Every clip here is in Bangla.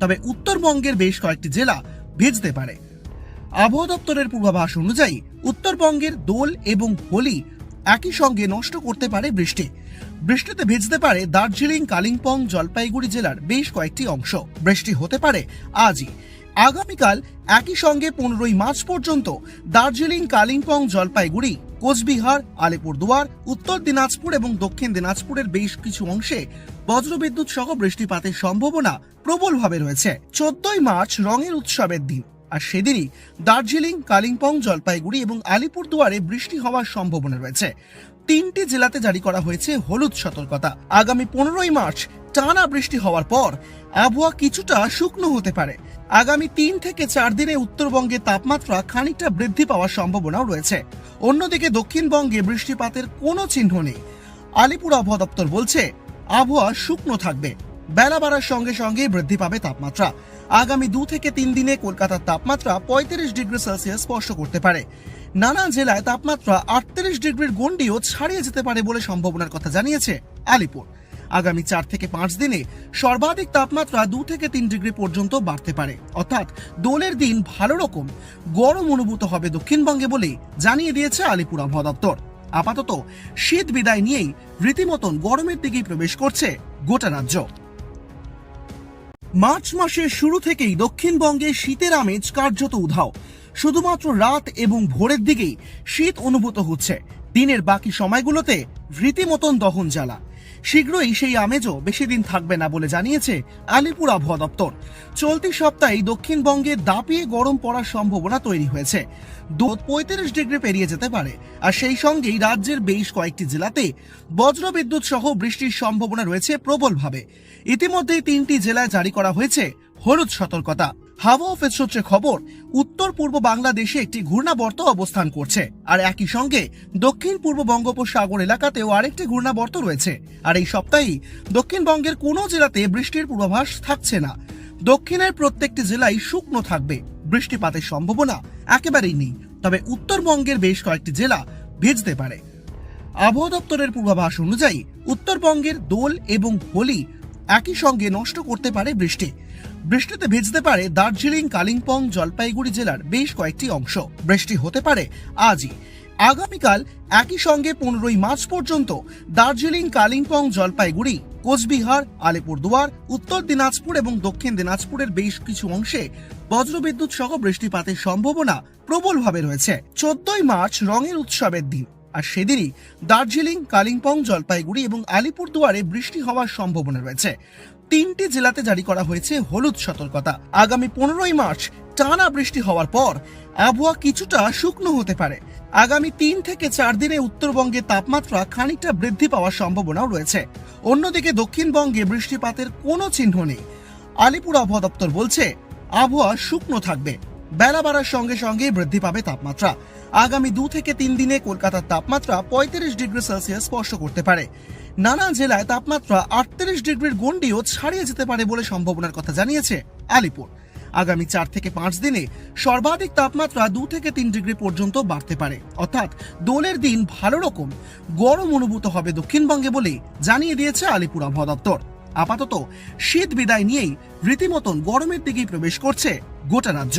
তবে উত্তরবঙ্গের বেশ কয়েকটি জেলা ভিজতে পারে। আবহাওয়া দপ্তরের পূর্বাভাস অনুযায়ী উত্তরবঙ্গের দোল এবং হোলি একই সঙ্গে নষ্ট করতে পারে বৃষ্টি। বৃষ্টিতে ভিজতে পারে দার্জিলিং, কালিম্পং, জলপাইগুড়ি জেলার বেশ কয়েকটি অংশ। বৃষ্টি হতে পারে আজই। আগামীকাল একই সঙ্গে পনেরোই মার্চ পর্যন্ত দার্জিলিং, কালিম্পং, জলপাইগুড়ি কোচবিহার, আলিপুরদুয়ার, উত্তর দিনাজপুর এবং দক্ষিণ দিনাজপুরের বেশ কিছু অংশে বজ্রবিদ্যুৎ সহ বৃষ্টিপাতের সম্ভাবনা প্রবলভাবে রয়েছে। চোদ্দই মার্চ রঙের উৎসবের দিন। আর সেদিনই দার্জিলিং, কালিম্পং, জলপাইগুড়ি এবং আলিপুরদুয়ারে বৃষ্টি হওয়ার সম্ভাবনা রয়েছে। তিনটি জেলাতে জারি করা হয়েছে হলুদ সতর্কতা। আগামী পনেরোই মার্চ টানা বৃষ্টি হওয়ার পর আবহাওয়া কিছুটা শুকনো হতে পারে। আগামী তিন থেকে চার দিনে উত্তরবঙ্গে তাপমাত্রা খানিকটা বৃদ্ধি পাওয়ার সম্ভাবনাও রয়েছে। অন্যদিকে দক্ষিণবঙ্গে বৃষ্টিপাতের কোনো চিহ্ন নেই। আলিপুর আবহাওয়া দপ্তর বলছে, আবহাওয়া শুকনো থাকবে। বেলা বাড়ার সঙ্গে সঙ্গে বৃদ্ধি পাবে তাপমাত্রা। আগামী দু থেকে তিন দিনে কলকাতার তাপমাত্রা পঁয়ত্রিশ ডিগ্রি সেলসিয়াস স্পর্শ করতে পারে। নানা জেলায় তাপমাত্রা আটত্রিশ ডিগ্রির গণ্ডিও ছাড়িয়ে যেতে পারে বলে সম্ভাবনার কথা জানিয়েছে আলিপুর। আগামী চার থেকে পাঁচ দিনে সর্বাধিক তাপমাত্রা দু থেকে তিন ডিগ্রি পর্যন্ত বাড়তে পারে। অর্থাৎ দোলের দিন ভালো রকম গরম অনুভূত হবে দক্ষিণবঙ্গে বলে জানিয়ে দিয়েছে আলিপুর আবহাওয়া দপ্তর। আপাতত শীত বিদায় নিয়েই রীতিমতন গরমের দিকেই প্রবেশ করছে গোটা রাজ্য। মার্চ মাসের শুরু থেকেই দক্ষিণবঙ্গে শীতের আমেজ কার্যত উধাও। শুধুমাত্র রাত এবং ভোরের দিকেই শীত অনুভূত হচ্ছে। দিনের বাকি সময়গুলোতে রীতিমতন দহন জ্বালা। শীঘ্রই সেই আমেজও বেশি দিন থাকবে না বলে জানিয়েছে আলিপুর আবহাওয়া দপ্তর। চলতি সপ্তাহে দক্ষিণবঙ্গে দাপিয়ে গরম পড়ার সম্ভাবনা তৈরি হয়েছে। দোদ পঁয়ত্রিশ ডিগ্রি পেরিয়ে যেতে পারে। আর সেই সঙ্গেই রাজ্যের বেশ কয়েকটি জেলাতে বজ্রবিদ্যুৎ সহ বৃষ্টির সম্ভাবনা রয়েছে প্রবলভাবে। ইতিমধ্যেই তিনটি জেলায় জারি করা হয়েছে হলুদ সতর্কতা। হাওয়া অফিস সূত্রে খবর, উত্তর পূর্ব বাংলাদেশে একটি ঘূর্ণাবর্ত অবস্থান করছে। আর একই সঙ্গে, দক্ষিণ পূর্ব বঙ্গোপসাগর এলাকাতেও আরেকটি ঘূর্ণাবর্ত রয়েছে। আর এই সপ্তাহেই দক্ষিণবঙ্গের কোনো জেলাতে বৃষ্টির পূর্বাভাস থাকছে না। দক্ষিণের প্রত্যেকটি জেলায় শুকনো থাকবে। বৃষ্টিপাতের সম্ভাবনা একেবারেই নেই। তবে উত্তরবঙ্গের বেশ কয়েকটি জেলা ভিজতে পারে। আবহাওয়া দপ্তরের পূর্বাভাস অনুযায়ী, উত্তরবঙ্গের দোল এবং হোলি একই সঙ্গে নষ্ট করতে পারে বৃষ্টি। বৃষ্টিতে ভিজতে পারে দার্জিলিং, কালিম্পং, জলপাইগুড়ি জেলার বেশ কয়েকটি অংশ। বৃষ্টি হতে পারে আজই। আগামীকাল একই সঙ্গে পনেরোই মার্চ পর্যন্ত দার্জিলিং, কালিম্পং, জলপাইগুড়ি, কোচবিহার, আলিপুরদুয়ার, উত্তর দিনাজপুর এবং দক্ষিণ দিনাজপুরের বেশ কিছু অংশে বজ্রবিদ্যুৎ সহ বৃষ্টিপাতের সম্ভাবনা প্রবলভাবে রয়েছে। চোদ্দই মার্চ রঙের উৎসবের দিন। আর সেদিনই দার্জিলিং, কালিম্পং, জলপাইগুড়ি এবং আলিপুরদুয়ারে বৃষ্টি হওয়ার সম্ভাবনা রয়েছে। তিনটি জেলাতে জারি করা হয়েছে হলুদ সতর্কতা। আগামী পনেরোই মার্চ টানা বৃষ্টি হওয়ার পর আবহাওয়া কিছুটা শুকনো হতে পারে। আগামী তিন থেকে চার দিনে উত্তরবঙ্গে তাপমাত্রা খানিকটা বৃদ্ধি পাওয়ার সম্ভাবনাও রয়েছে। অন্যদিকে দক্ষিণবঙ্গে বৃষ্টিপাতের কোনো চিহ্ন নেই। আলিপুর আবহাওয়া দপ্তর বলছে, আবহাওয়া শুকনো থাকবে। বেলা বাড়ার সঙ্গে সঙ্গে বৃদ্ধি পাবে তাপমাত্রা। আগামী দু থেকে তিন দিনে কলকাতার তাপমাত্রা পঁয়ত্রিশ ডিগ্রি সেলসিয়াস স্পর্শ করতে পারে। নানা জেলায় তাপমাত্রা আটত্রিশ ডিগ্রির গণ্ডিও ছাড়িয়ে যেতে পারে বলে সম্ভাবনার কথা জানিয়েছে আলিপুর। আগামী চার থেকে পাঁচ দিনে সর্বাধিক তাপমাত্রা দু থেকে তিন ডিগ্রি পর্যন্ত বাড়তে পারে। অর্থাৎ দোলের দিন ভালো রকম গরম অনুভূত হবে দক্ষিণবঙ্গে বলে জানিয়ে দিয়েছে আলিপুর আবহাওয়া দপ্তর। আপাতত শীত বিদায় নিয়েই রীতিমতন গরমের দিকেই প্রবেশ করছে গোটা রাজ্য।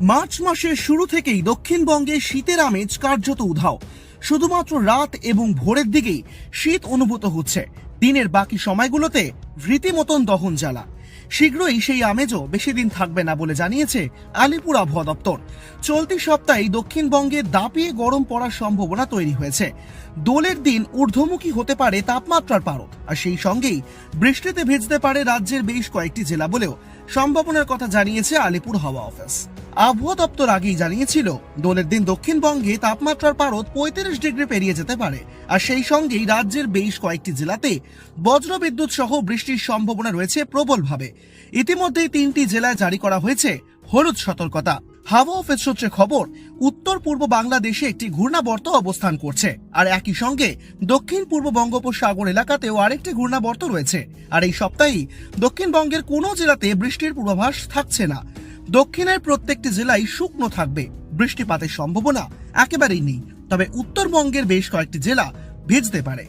মার্চ মাসের শুরু থেকেই দক্ষিণবঙ্গে শীতের আমেজ কার্যত উধাও। শুধুমাত্র রাত এবং ভোরের দিকেই শীত অনুভূত হচ্ছে। দিনের বাকি সময়গুলোতে রীতিমতন দহন জ্বালা। শীঘ্রই সেই আমেজও বেশি দিন থাকবে না বলে জানিয়েছে আলিপুর আবহাওয়া দপ্তর। চলতি সপ্তাহে দক্ষিণবঙ্গে দাপিয়ে গরম পড়ার সম্ভাবনা তৈরি হয়েছে। দোলের দিন ঊর্ধ্বমুখী হতে পারে তাপমাত্রার পারদ। আর সেই সঙ্গেই বৃষ্টিতে ভিজতে পারে রাজ্যের বেশ কয়েকটি জেলা বলেও সম্ভাবনার কথা জানিয়েছে আলিপুর হাওয়া অফিস। আবহাওয়া দপ্তর আগেই জানিয়েছিল, দোলের দিন দক্ষিণবঙ্গে তাপমাত্রার পারদ পঁয়ত্রিশ ডিগ্রি পেরিয়ে যেতে পারে। আর সেই সঙ্গেই রাজ্যের বেশ কয়েকটি জেলাতে বজ্রবিদ্যুৎ সহ বৃষ্টির সম্ভাবনা রয়েছে প্রবলভাবে। ইতিমধ্যেই তিনটি জেলায় জারি করা হয়েছে হলুদ সতর্কতা। হাওয়া অফিস সূত্রে খবর, উত্তর পূর্ব বাংলাদেশে একটি ঘূর্ণাবর্ত অবস্থান করছে। আর একই সঙ্গে দক্ষিণ পূর্ব বঙ্গোপসাগর এলাকাতেও আরেকটি ঘূর্ণাবর্ত রয়েছে। আর এই সপ্তাহেই দক্ষিণবঙ্গের কোনো জেলাতে বৃষ্টির পূর্বাভাস থাকছে না। দক্ষিণের প্রত্যেকটি জেলায় শুকনো থাকবে। বৃষ্টিপাতের সম্ভাবনা একেবারেই নেই, তবে উত্তরবঙ্গের বেশ কয়েকটি জেলা ভিজতে পারে।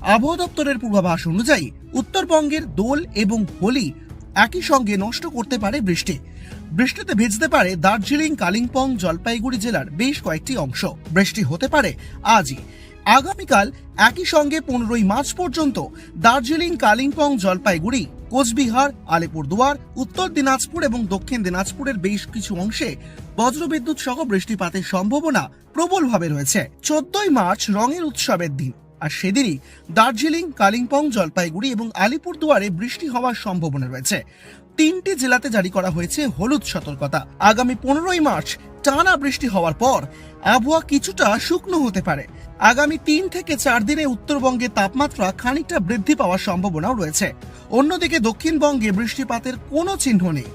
আবহাওয়া দপ্তরের পূর্বাভাস অনুযায়ী উত্তরবঙ্গের দোল এবং হোলি একই সঙ্গে নষ্ট করতে পারে বৃষ্টি। বৃষ্টিতে ভিজতে পারে দার্জিলিং, কালিম্পং, জলপাইগুড়ি জেলার বেশ কয়েকটি অংশ। বৃষ্টি হতে পারে আজই। আগামীকাল একই সঙ্গে পনেরোই মার্চ পর্যন্ত দার্জিলিং, কালিম্পং, জলপাইগুড়ি কোচবিহার, আলিপুরদুয়ার, উত্তর দিনাজপুর এবং দক্ষিণ দিনাজপুরের বেশ কিছু অংশে বজ্রবিদ্যুৎ সহ বৃষ্টিপাতের সম্ভাবনা প্রবলভাবে রয়েছে। চোদ্দই মার্চ রঙের উৎসবের দিন। আর সেদিনই দার্জিলিং, কালিম্পং, জলপাইগুড়ি এবং আলিপুরদুয়ারে বৃষ্টি হওয়ার সম্ভাবনা রয়েছে। তিনটি জেলাতে জারি করা হয়েছে হলুদ সতর্কতা। আগামী পনেরোই মার্চ টানা বৃষ্টি হওয়ার পর আবহাওয়া কিছুটা শুকনো হতে পারে। আগামী তিন থেকে চার দিনে উত্তরবঙ্গে তাপমাত্রা খানিকটা বৃদ্ধি পাওয়ার সম্ভাবনাও রয়েছে। অন্যদিকে দক্ষিণবঙ্গে বৃষ্টিপাতের কোনো চিহ্ন নেই।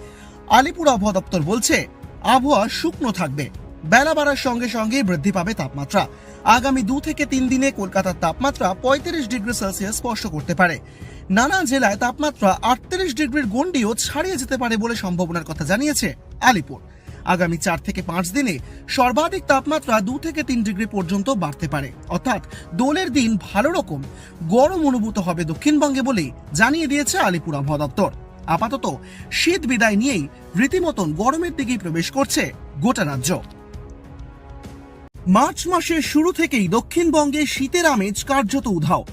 আলিপুর আবহাওয়া দপ্তর বলছে, আবহাওয়া শুকনো থাকবে। বেলা বাড়ার সঙ্গে সঙ্গে বৃদ্ধি পাবে তাপমাত্রা। আগামী দু থেকে তিন দিনে কলকাতার তাপমাত্রা পঁয়ত্রিশ ডিগ্রি সেলসিয়াস স্পর্শ করতে পারে। নানা জেলায় তাপমাত্রা আটত্রিশ ডিগ্রির গণ্ডিও ছাড়িয়ে যেতে পারে বলে সম্ভাবনার কথা জানিয়েছে আলিপুর। আগামী চার থেকে পাঁচ দিনে সর্বাধিক তাপমাত্রা দু থেকে তিন ডিগ্রি পর্যন্ত বাড়তে পারে। অর্থাৎ দোলের দিন ভালো রকম গরম অনুভূত হবে দক্ষিণবঙ্গে বলে জানিয়ে দিয়েছে আলিপুর আবহাওয়া দপ্তর। আপাতত শীত বিদায় নিয়েই রীতিমতন গরমের দিকেই প্রবেশ করছে গোটা রাজ্য। মার্চ মাসের শুরু থেকেই দক্ষিণবঙ্গে শীতের আমেজ কার্যত উধাও।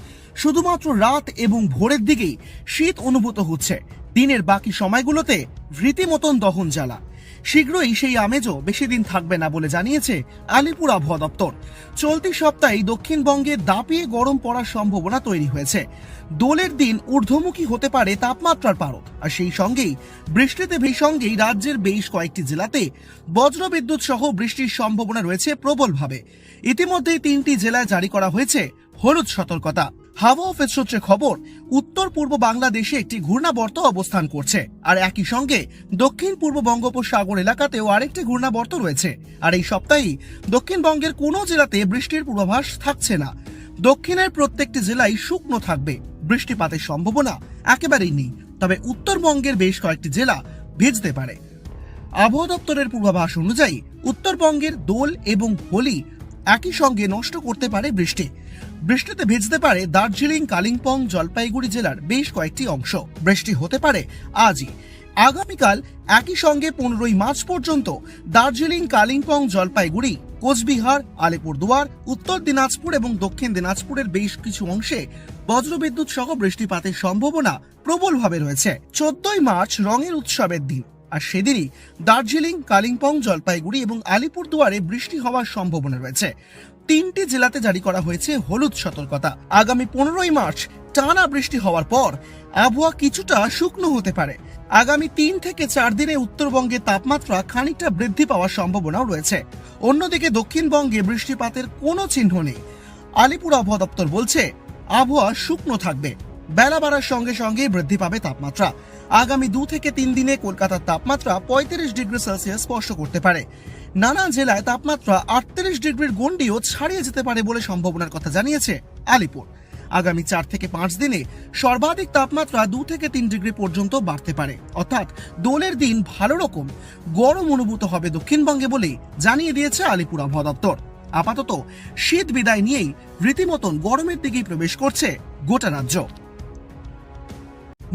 শুধুমাত্র রাত এবং ভোরের দিকেই শীত অনুভূত হচ্ছে। দিনের বাকি সময়গুলোতে রীতিমতন দহন জ্বালা শীঘ্রই সেই আমেজও বেশি দিন থাকবে না বলে জানিয়েছে আলিপুর আবহাওয়া দপ্তর। চলতি সপ্তাহে দক্ষিণবঙ্গে দাপিয়ে গরম পড়ার সম্ভাবনা তৈরি হয়েছে। দোলের দিন ঊর্ধ্বমুখী হতে পারে তাপমাত্রার পারদ। আর সেই সঙ্গেই বৃষ্টিতে সঙ্গেই রাজ্যের বেশ কয়েকটি জেলাতে বজ্রবিদ্যুৎ সহ বৃষ্টির সম্ভাবনা রয়েছে প্রবলভাবে। ইতিমধ্যেই তিনটি জেলায় জারি করা হয়েছে হলুদ সতর্কতা। হাওয়া অফিস সূত্রে খবর, উত্তর পূর্ব বাংলাদেশে একটি ঘূর্ণাবর্ত অবস্থান করছে। আর একই সঙ্গে দক্ষিণ পূর্ব বঙ্গোপসাগর এলাকাতেও আরেকটি ঘূর্ণাবর্ত রয়েছে। আর এই সপ্তাহেই দক্ষিণবঙ্গের কোনো জেলাতে বৃষ্টির পূর্বাভাস থাকছে না। দক্ষিণের প্রত্যেকটি জেলায় শুকনো থাকবে। বৃষ্টিপাতের সম্ভাবনা একেবারেই নেই। তবে উত্তরবঙ্গের বেশ কয়েকটি জেলা ভিজতে পারে। আবহাওয়া দপ্তরের পূর্বাভাস অনুযায়ী উত্তরবঙ্গের দোল এবং হোলি একই সঙ্গে নষ্ট করতে পারে বৃষ্টি। বৃষ্টিতে ভিজতে পারে দার্জিলিং, কালিম্পং, জলপাইগুড়ি জেলার বেশ কয়েকটি অংশ। বৃষ্টি হতে পারে আজই। আগামীকাল একই সঙ্গে পনেরোই মার্চ পর্যন্ত দার্জিলিং, কালিম্পং, জলপাইগুড়ি, কোচবিহার, আলিপুরদুয়ার, উত্তর দিনাজপুর এবং দক্ষিণ দিনাজপুরের বেশ কিছু অংশে বজ্রবিদ্যুৎ সহ বৃষ্টিপাতের সম্ভাবনা প্রবলভাবে রয়েছে। চোদ্দই মার্চ রঙের উৎসবের দিন। আর সেদিনই দার্জিলিং, কালিম্পং, জলপাইগুড়ি এবং আলিপুরদুয়ারে বৃষ্টি হওয়ার সম্ভাবনা রয়েছে। তিনটি জেলাতে জারি করা হয়েছে হলুদ সতর্কতা। আগামী পনেরোই মার্চ টানা বৃষ্টি হওয়ার পর আবহাওয়া কিছুটা শুকনো হতে পারে। আগামী তিন থেকে চার দিনে উত্তরবঙ্গে তাপমাত্রা খানিকটা বৃদ্ধি পাওয়ার সম্ভাবনাও রয়েছে। অন্যদিকে দক্ষিণবঙ্গে বৃষ্টিপাতের কোনো চিহ্ন নেই। আলিপুর আবহাওয়া দপ্তর বলছে, আবহাওয়া শুকনো থাকবে। বেলা বাড়ার সঙ্গে সঙ্গে বৃদ্ধি পাবে তাপমাত্রা। আগামী দু থেকে তিন দিনে কলকাতার তাপমাত্রা পঁয়ত্রিশ ডিগ্রি সেলসিয়াস স্পর্শ করতে পারে। নানা জেলায় তাপমাত্রা আটত্রিশ ডিগ্রির গণ্ডিও ছাড়িয়ে যেতে পারে বলে সম্ভাবনার কথা জানিয়েছে আলিপুর। আগামী চার থেকে পাঁচ দিনে সর্বাধিক তাপমাত্রা দু থেকে তিন ডিগ্রি পর্যন্ত বাড়তে পারে। অর্থাৎ দোলের দিন ভালো রকম গরম অনুভূত হবে দক্ষিণবঙ্গে বলে জানিয়ে দিয়েছে আলিপুর আবহাওয়া দপ্তর। আপাতত শীত বিদায় নিয়েই রীতিমতন গরমের দিকেই প্রবেশ করছে গোটা রাজ্য।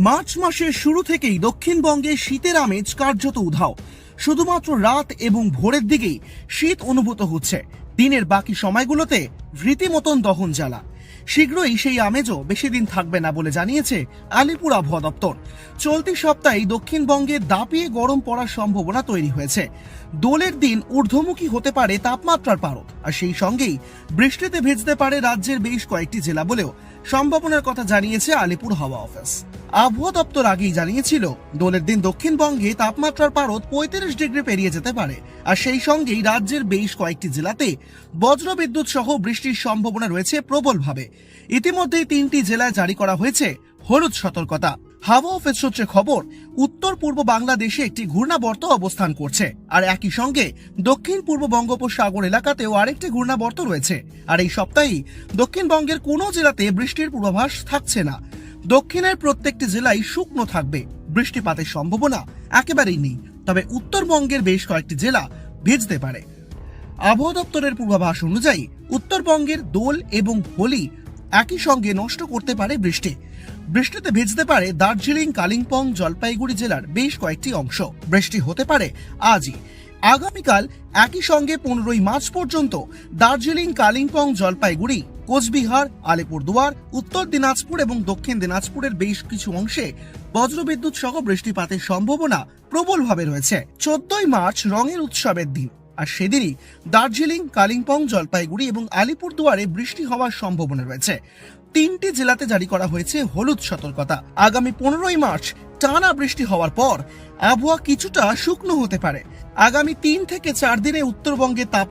মার্চ মাসের শুরু থেকেই দক্ষিণবঙ্গে শীতের আমেজ কার্যত উধাও। শুধুমাত্র রাত এবং ভোরের দিকেই শীত অনুভূত হচ্ছে। দিনের বাকি সময়গুলোতে রীতিমতন দহন জ্বালা শীঘ্রই সেই আমেজও বেশি দিন থাকবে না বলে জানিয়েছে আলিপুর আবহাওয়া দপ্তর। চলতি সপ্তাহে দক্ষিণবঙ্গে দাপিয়ে গরম পড়ার সম্ভাবনা তৈরি হয়েছে। দোলের দিন ঊর্ধ্বমুখী হতে পারে তাপমাত্রার পারদ। আর সেই সঙ্গেই বৃষ্টিতে ভেজতে পারে রাজ্যের বেশ কয়েকটি জেলা বলেও সম্ভাবনার কথা জানিয়েছে আলিপুর হাওয়া অফিস। আবহাওয়া দপ্তর আগেই জানিয়েছিল, দোলের দিন দক্ষিণবঙ্গে তাপমাত্রার পারদ পঁয়ত্রিশ ডিগ্রি পেরিয়ে যেতে পারে। আর সেই সঙ্গেই রাজ্যের বেশ কয়েকটি জেলাতে বজ্রবিদ্যুৎ সহ বৃষ্টির সম্ভাবনা রয়েছে প্রবলভাবে। ইতিমধ্যেই তিনটি জেলায় জারি করা হয়েছে হলুদ সতর্কতা। হাওয়া অফিস সূত্রে খবর, উত্তর পূর্ব বাংলাদেশে একটি ঘূর্ণাবর্ত অবস্থান করছে। আর একই সঙ্গে দক্ষিণ পূর্ব বঙ্গোপসাগর এলাকাতেও আরেকটি ঘূর্ণাবর্ত রয়েছে। আর এই সপ্তাহেই দক্ষিণবঙ্গের কোনো জেলাতে বৃষ্টির পূর্বাভাস থাকছে না। দক্ষিণের প্রত্যেকটি জেলায় শুকনো থাকবে। বৃষ্টিপাতের সম্ভাবনা একেবারেই নেই। তবে উত্তরবঙ্গের বেশ কয়েকটি জেলা ভিজতে পারে। আবহাওয়া দপ্তরের পূর্বাভাস অনুযায়ী, উত্তরবঙ্গের দোল এবং হোলি একই সঙ্গে নষ্ট করতে পারে বৃষ্টি। বৃষ্টিতে ভিজতে পারে দার্জিলিং, কালিম্পং, জলপাইগুড়ি জেলার বেশ কয়েকটি অংশ। বৃষ্টি হতে পারে আজই। আগামীকাল একই সঙ্গে পনেরোই মার্চ পর্যন্ত দার্জিলিং, কালিম্পং, জলপাইগুড়ি, কোচবিহার, আলিপুরদুয়ার, উত্তর দিনাজপুর এবং দক্ষিণ দিনাজপুরের বেশ কিছু অংশে বজ্রবিদ্যুৎ সহ বৃষ্টিপাতের সম্ভাবনা প্রবলভাবে রয়েছে। চোদ্দই মার্চ রঙের উৎসবের দিন। আর সেদিনই দার্জিলিং, কালিম্পং, জলপাইগুড়ি এবং আলিপুরদুয়ারে বৃষ্টি হওয়ার সম্ভাবনা রয়েছে। তিনটি জেলাতে জারি করা হয়েছে হলুদ সতর্কতা। আগামী পনেরোই মার্চ টানা বৃষ্টি হওয়ার পর আবহাওয়া কিছুটা শুকনো হতে পারে। আগামী তিন থেকে চার দিনে উত্তরবঙ্গে তাপ